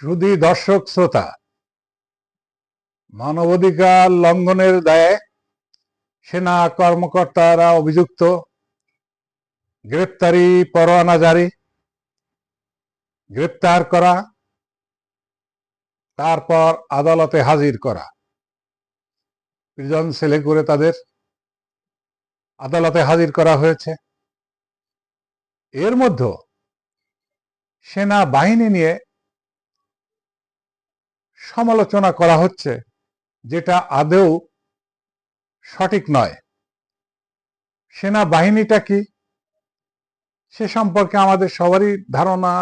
শুধু দর্শক শ্রোতা, মানবাধিকার লঙ্ঘনের দায়ে সেনা কর্মকর্তারা অভিযুক্ত, গ্রেপ্তারি পরোয়ানা জারি, গ্রেপ্তার করা, তারপর আদালতে হাজির করা। প্রিজন সেলে করে তাদের আদালতে হাজির করা হয়েছে। এর মধ্যে সেনা বাহিনী নিয়ে সমালোচনা করা হচ্ছে, যেটা আদৌ সঠিক নয়। সেনা বাহিনীটা কি? সে সম্পর্কে আমাদের সবারই ধারণা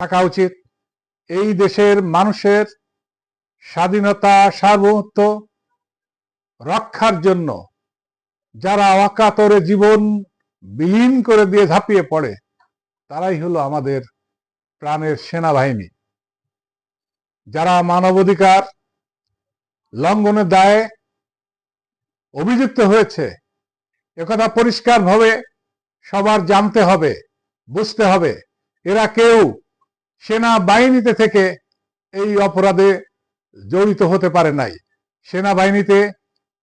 থাকা উচিত। এই দেশের মানুষের স্বাধীনতা, সার্বভৌমত্ব রক্ষার জন্য যারা অকাতরে জীবন বিলীন করে দিয়ে ঝাঁপিয়ে পড়ে, তারাই হলো আমাদের প্রাণের সেনাবাহিনী। যারা মানবাধিকার লঙ্ঘনের দায়ে অভিযুক্ত হয়েছে, একথা পরিষ্কারভাবে সবার জানতে হবে, বুঝতে হবে। এরা কেউ সেনা বাহিনীতে থেকে এই অপরাধে জড়িত হতে পারে নাই। সেনাবাহিনীতে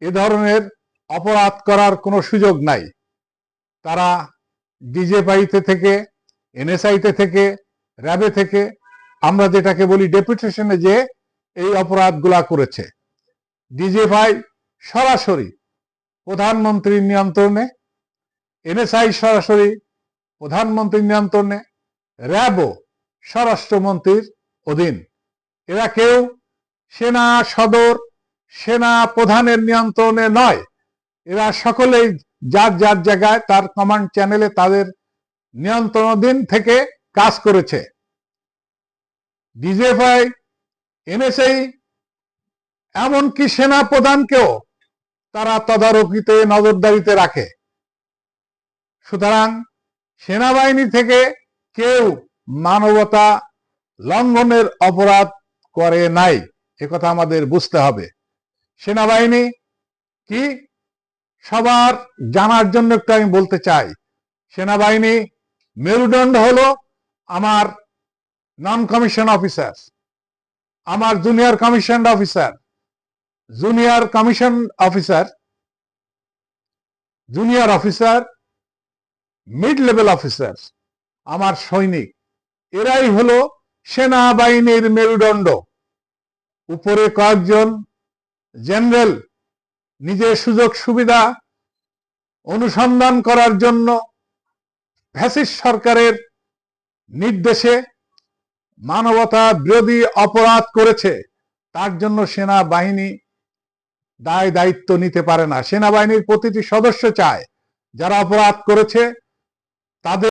এ ধরনের অপরাধ করার কোনো সুযোগ নাই। তারা ডিজেপাইতে থেকে, এনএসআইতে থেকে, র্যাবে থেকে আমরা যেটাকে বলি ডেপুটেশনে যে এই অপরাধগুলা করেছে। ডিজেফাই সরাসরি প্রধানমন্ত্রীর নিয়ন্ত্রণে এনএসআই সরাসরি প্রধানমন্ত্রীর নিয়ন্ত্রণে, র্যাবও স্বরাষ্ট্রমন্ত্রীর অধীন। এরা কেউ সেনা সদর, সেনা প্রধানের নিয়ন্ত্রণে নয়। এরা সকলেই যার যার জায়গায় তার কমান্ড চ্যানেলে তাদের নিয়ন্ত্রণাধীন থেকে কাজ করেছে। ডিজেফআই এনএসআই, এমনকি সেনা প্রধানকেও তারা তদারকিতে নজরদারিতে রাখে। সুতরাং সেনাবাহিনী থেকে কেউ মানবতা লঙ্ঘনের অপরাধ করে নাই কথা আমাদের বুঝতে হবে। সেনাবাহিনী কি? সবার জানার জন্য একটু আমি বলতে চাই। সেনাবাহিনী মেরুদণ্ড হলো আমার নন কমিশন অফিসার আমার junior commission officer junior commission officer junior officer mid level officer আমার সৈনিক, এরাই হলো সেনাবাহিনীর মেরুদণ্ড। উপরে কয়েকজন জেনারেল, নিজের সুযোগ সুবিধা অনুসন্ধান করার জন্য ফ্যাসিস্ট সরকারের নির্দেশে মানবতা বিরোধী অপরাধ করেছে, তার জন্য সেনাবাহিনী দায় দায়িত্ব নিতে পারে না। সেনাবাহিনীর প্রতিটি সদস্য চায়, যারা অপরাধ করেছে, তাদের